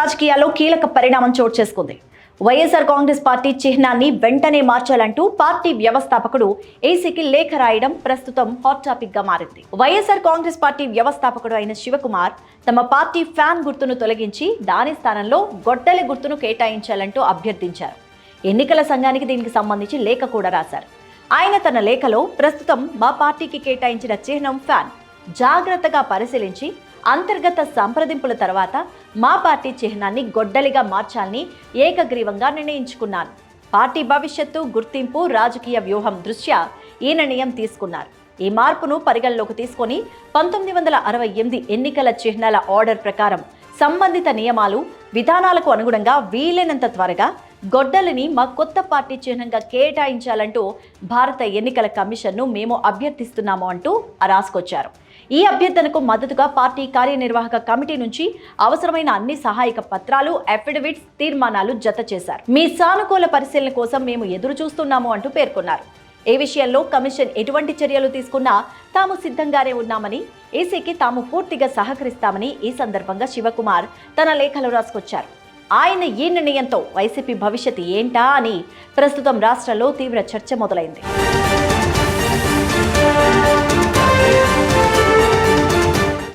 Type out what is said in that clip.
రాజకీయాల్లో కీలక పరిణామం చోటు చేసుకుంది. వైఎస్ఆర్ కాంగ్రెస్ పార్టీ చిహ్నాన్ని వెంటనే మార్చాలంటూ పార్టీ వ్యవస్థాపకుడు ఏసీకి లేఖ రాయడం ప్రస్తుతం హాట్ టాపిక్గా మారింది. వైఎస్ఆర్ కాంగ్రెస్ పార్టీ వ్యవస్థాపకుడు అయిన శివకుమార్ తమ పార్టీ ఫ్యాన్ గుర్తును తొలగించి దాని స్థానంలో గొడ్డలి గుర్తును కేటాయించాలంటూ అభ్యర్థించారు. ఎన్నికల సంఘానికి దీనికి సంబంధించి లేఖ కూడా రాశారు. ఆయన తన లేఖలో ప్రస్తుతం మా పార్టీకి కేటాయించిన చిహ్నం ఫ్యాన్. జాగ్రత్తగా పరిశీలించి అంతర్గత సంప్రదింపుల తర్వాత మా పార్టీ చిహ్నాన్ని గొడ్డలిగా మార్చాలని ఏకగ్రీవంగా నిర్ణయించుకున్నాను పార్టీ భవిష్యత్తు గుర్తింపు రాజకీయ వ్యూహం దృష్ట్యా ఈ నిర్ణయం తీసుకున్నారు. ఈ మార్పును పరిగణలోకి తీసుకొని పంతొమ్మిది వందల అరవై ఎనిమిది ఎన్నికల చిహ్నాల ఆర్డర్ ప్రకారం సంబంధిత నియమాలు విధానాలకు అనుగుణంగా వీలైనంత త్వరగా గొడ్డలిని మా కొత్త పార్టీ చిహ్నంగా కేటాయించాలంటూ భారత ఎన్నికల కమిషన్ను మేము అభ్యర్థిస్తున్నాము అంటూ రాసుకొచ్చారు. ఈ అభ్యర్థనకు మద్దతుగా పార్టీ కార్యనిర్వాహక కమిటీ నుంచి అవసరమైన అన్ని సహాయక పత్రాలు అఫిడవిట్స్ తీర్మానాలు జత చేశారు. మీ సానుకూల పరిశీలన కోసం మేము ఎదురు చూస్తున్నాము అంటూ పేర్కొన్నారు. ఏ విషయంలో కమిషన్ ఎటువంటి చర్యలు తీసుకున్నా తాము సిద్ధంగానే ఉన్నామని ఏసీకి తాము పూర్తిగా సహకరిస్తామని ఈ సందర్భంగా శివకుమార్ తన లేఖలో రాసుకొచ్చారు. ఆయన ఈ నిర్ణయంతో వైసీపీ భవిష్యత్ ఏంటా అని ప్రస్తుతం రాష్ట్రంలో తీవ్ర చర్చ మొదలైంది.